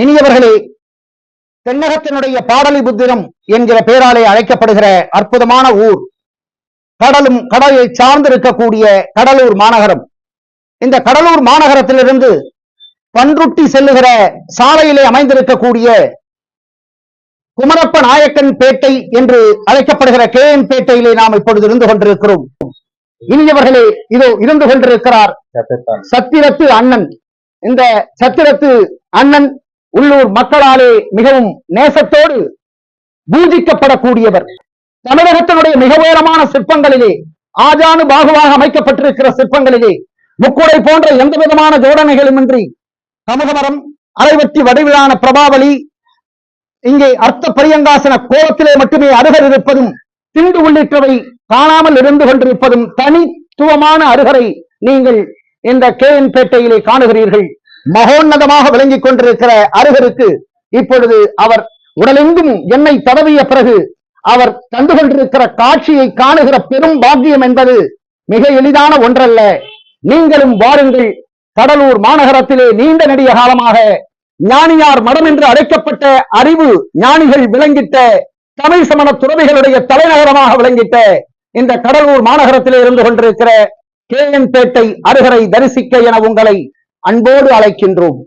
இனியவர்களே தென்னகத்தினுடைய பாடலிபுத்திரம் என்கிற பெயராலே அழைக்கப்படுகிற அற்புதமான ஊர். கடலும் கடலை சார்ந்திருக்கக்கூடிய கடலூர் மாநகரம். இந்த கடலூர் மாநகரத்திலிருந்து பன்ருட்டி செல்லுகிற சாலையிலே அமைந்திருக்கக்கூடிய குமரப்ப நாயக்கன் பேட்டை என்று அழைக்கப்படுகிற கே என் பேட்டையிலே நாம் இப்பொழுது இருந்து கொண்டிருக்கிறோம். இனியவர்களே இதோ இருந்து கொண்டிருக்கிறார் சத்திரத்து அண்ணன். இந்த சத்திரத்து அண்ணன் உள்ளூர் மக்களாலே மிகவும் நேசத்தோடு பூஜிக்கப்படக்கூடியவர். தமிழகத்தினுடைய மிக உயரமான சிற்பங்களிலே ஆஜானு பாகுவாக அமைக்கப்பட்டிருக்கிற சிற்பங்களிலே முக்குடை போன்ற எந்த விதமான ஜோடனைகளுமின்றி கமகமரம் அரைவற்றி வடிவிலான பிரபாவளி இங்கே அர்த்த பரியங்காசன கோலத்திலே மட்டுமே அருகர் இருப்பதும் திண்டு உள்ளிட்டவை காணாமல் இருந்து கொண்டிருப்பதும் தனித்துவமான அருகரை நீங்கள் இந்த கே என் பேட்டையிலே காணுகிறீர்கள். மகோன்னதமாக விளங்கிக் கொண்டிருக்கிற அருகருக்கு இப்பொழுது அவர் உடலெங்கும் எண்ணெய் தடவிய பிறகு அவர் கண்டு கொண்டிருக்கிற காட்சியை காணுகிற பெரும் பாக்கியம் என்பது மிக எளிதான ஒன்றல்ல. நீங்களும் வாருங்கள். கடலூர் மாநகரத்திலே நீண்ட நெடிய காலமாக ஞானியார் மடம் என்று அழைக்கப்பட்ட அறிவு ஞானிகள் விளங்கிட்ட தமிழ் சமண துறவிகளுடைய தலைநகரமாக விளங்கிட்ட இந்த கடலூர் மாநகரத்திலே இருந்து கொண்டிருக்கிற கே என் பேட்டை அருகரை தரிசிக்க என உங்களை அன்போடு அழைக்கின்றோம்.